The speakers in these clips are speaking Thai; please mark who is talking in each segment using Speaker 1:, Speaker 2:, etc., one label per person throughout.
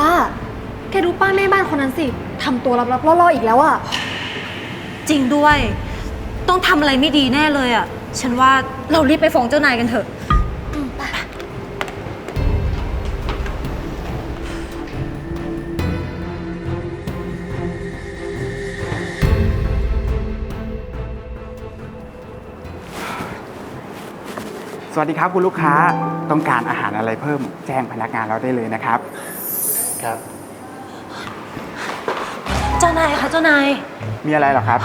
Speaker 1: ล่า แกดูป้าแม่บ้านคนนั้นสิ ทำตัวลับๆล่อๆอีกแล้วอะ
Speaker 2: จริงด้วย ต้องทำอะไรไม่ดีแน่เลยอะฉันว่าเรารีบไปฟ้องเจ้านายกันเถอะ
Speaker 3: สวัสดีครับคุณลูกค้าต้องการอาหารอะไรเพิ่มแจ้งพนักงานเราได้เลยนะครับ
Speaker 4: ครับ
Speaker 2: เจ้านายคะเจ้านาย
Speaker 3: มีอะไรเหรอครับ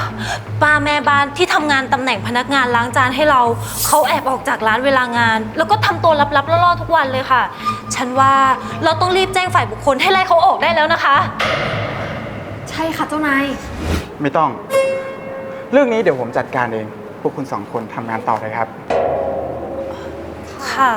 Speaker 2: ป้าแม่บ้านที่ทำงานตำแหน่งพนักงานล้างจานให้เรา เขาแอบออกจากร้านเวลางาน แล้วก็ทำตัวลับๆล่อๆทุกวันเลยค่ะ ฉันว่าเราต้องรีบแจ้งฝ่ายบุคคลให้ไล่เขาออกได้แล้วนะคะ
Speaker 1: ใช่ค่ะเจ้านาย
Speaker 3: ไม่ต้อง เรื่องนี้เดี๋ยวผมจัดการเอง พวกคุณสองคนทำงานต่อเลยครับ
Speaker 2: ค่ะ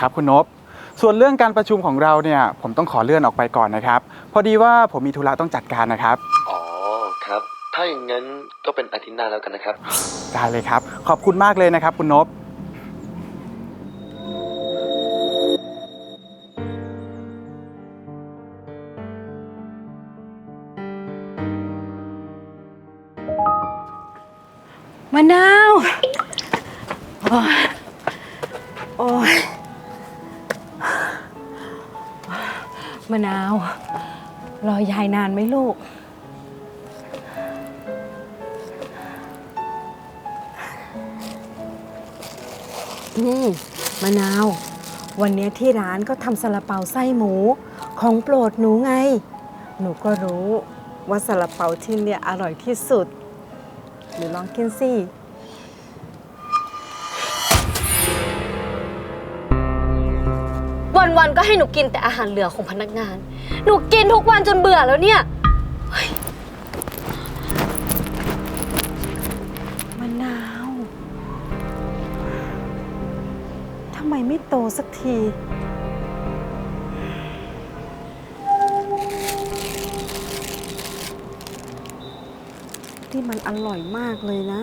Speaker 3: ครับคุณนบส่วนเรื่องการประชุมของเราเนี่ย ผมต้องขอเลื่อนออกไปก่อนนะครับ พอดีว่าผมมีธุระต้องจัดการนะครับ
Speaker 4: อ๋อครับ ถ้าอย่างนั้นก็เป็นอาทิตย์หน้าแล้วกันนะครับ
Speaker 3: ได้เลยครับ ขอบคุณมากเลยนะครับ คุณนบ
Speaker 5: มะนาวะนาว รอยายนานไหมลูก อืมมะนาว วันนี้ที่ร้านก็ทำซาลาเปาไส้หมู ของโปรดหนูไง หนูก็รู้ว่าซาลาเปาที่เนี่ยอร่อยที่สุดหรือลองกินสิ
Speaker 1: วันๆก็ให้หนูกินแต่อาหารเหลือของพนักงาน หนูกินทุกวันจนเบื่อแล้วเนี่ย
Speaker 5: มะนาวทำไมไม่โตสักที ที่มันอร่อยมากเลยนะ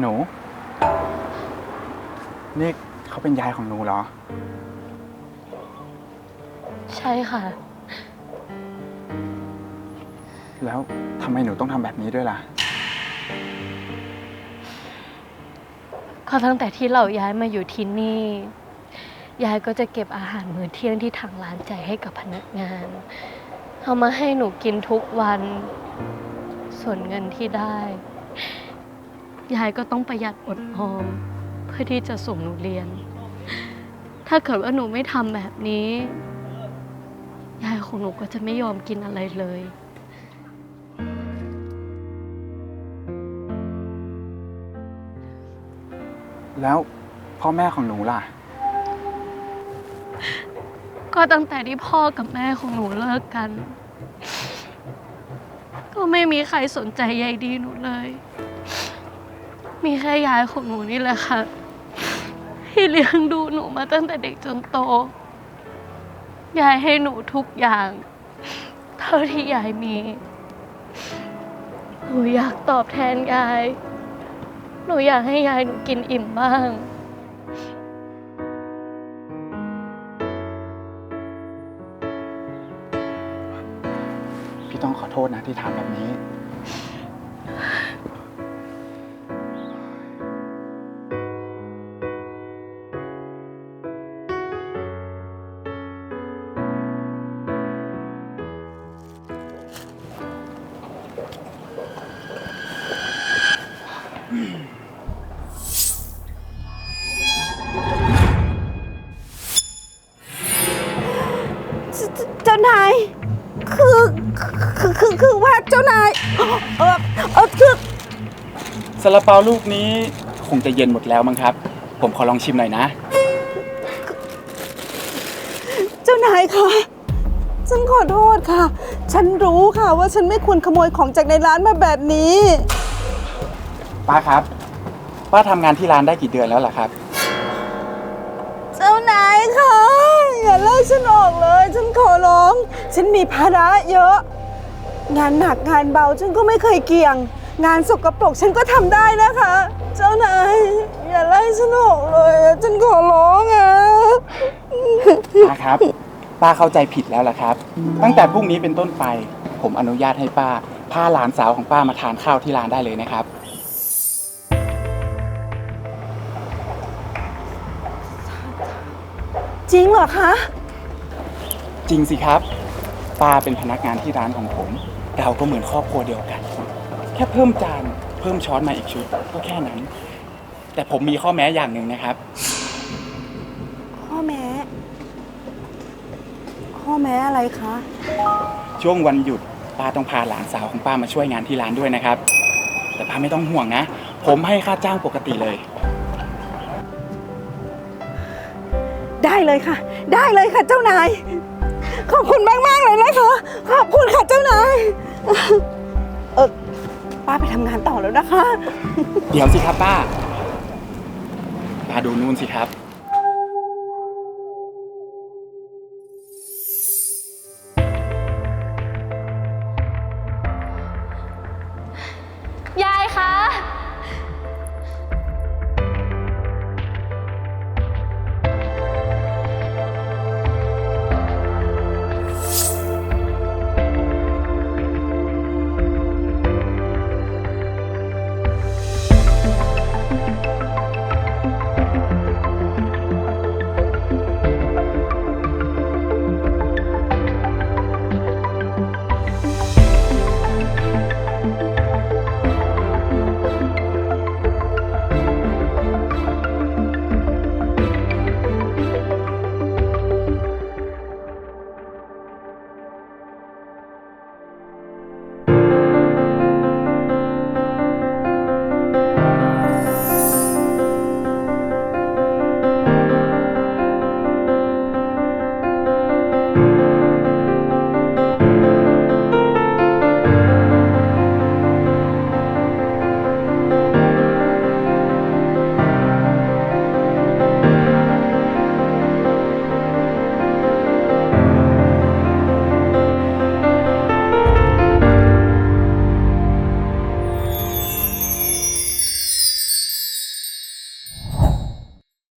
Speaker 3: หนู นี่เขาเป็นยายของหนูเหรอ
Speaker 1: ใช่ค่ะ
Speaker 3: แล้วทำไมหนูต้องทำแบบนี้ด้วยล่ะ
Speaker 6: ก็ตั้งแต่ที่เราย้ายมาอยู่ที่นี่ ยายก็จะเก็บอาหารมื้อเที่ยงที่ทางร้านจ่ายให้กับพนักงาน เอามาให้หนูกินทุกวัน ส่วนเงินที่ได้ ยายก็ต้องประหยัดอดออม เพื่อที่จะส่งหนูเรียน ถ้าเกิดว่าหนูไม่ทำแบบนี้ ยายของหนูก็จะไม่ยอมกินอะไรเลย
Speaker 3: แล้วพ่อแม่ของหนูล่ะ
Speaker 6: ก็ตั้งแต่ที่พ่อกับแม่ของหนูเลิกกัน ก็ไม่มีใครสนใจใยดีหนูเลย มีแค่ยายของหนูนี่แหละค่ะ ที่เลี้ยงดูหนูมาตั้งแต่เด็กจนโต ยายให้หนูทุกอย่าง เท่าที่ยายมี หนูอยากตอบแทนยาย หนูอยากให้ยายหนูกินอิ่มบ้าง
Speaker 3: พี่ต้องขอโทษนะที่ถามแบบนี้
Speaker 5: จ้านาย เออเออคือ
Speaker 3: สาลาเปาลูกนี้คงจะเย็นหมดแล้วมั้งครับ ผมขอลองชิมหน่อยนะ
Speaker 5: เจ้านายคะฉันขอโทษค่ะ ฉันรู้ค่ะว่าฉันไม่ควรขโมยของจากในร้านมาแบบนี้
Speaker 3: ป้าครับ ป้าทำงานที่ร้านได้กี่เดือนแล้วล่ะครับ
Speaker 5: เจ้านายคะอย่าไล่ฉันออกเลย ฉันขอร้อง ฉันมีภาระเยอะ งานหนักงานเบาฉันก็ไม่เคยเกี่ยง งานสกปรกฉันก็ทำได้นะคะ เจ้านายอย่าไล่ฉันออกเลยอะฉันขอร้องอะ
Speaker 3: ป้าครับ ป้าเข้าใจผิดแล้วล่ะครับ ตั้งแต่พรุ่งนี้เป็นต้นไป ผมอนุญาตให้ป้า พาหลานสาวของป้ามาทานข้าวที่ร้านได้เลยนะครับ
Speaker 5: จริงเหรอคะ
Speaker 3: จริงสิครับ ป้าเป็นพนักงานที่ร้านของผม เราก็เหมือนครอบครัวเดียวกัน แค่เพิ่มจานเพิ่มช้อนมาอีกชุดก็แค่นั้น แต่ผมมีข้อแม้อย่างหนึ่งนะครับ
Speaker 5: ข้อแม้ ข้อแม้อะไรคะ
Speaker 3: ช่วงวันหยุดป้าต้องพาหลานสาวของป้ามาช่วยงานที่ร้านด้วยนะครับ แต่ป้าไม่ต้องห่วงนะ ผมให้ค่าจ้างปกติเลย
Speaker 5: ได้เลยค่ะ ได้เลยค่ะเจ้านาย ขอบคุณมากมากเลยนะคะขอบคุณค่ะเจ้านายเออป้าไปทำงานต่อแล้วนะคะ
Speaker 3: เดี๋ยวสิครับป้าป้าดูนู่นสิครับ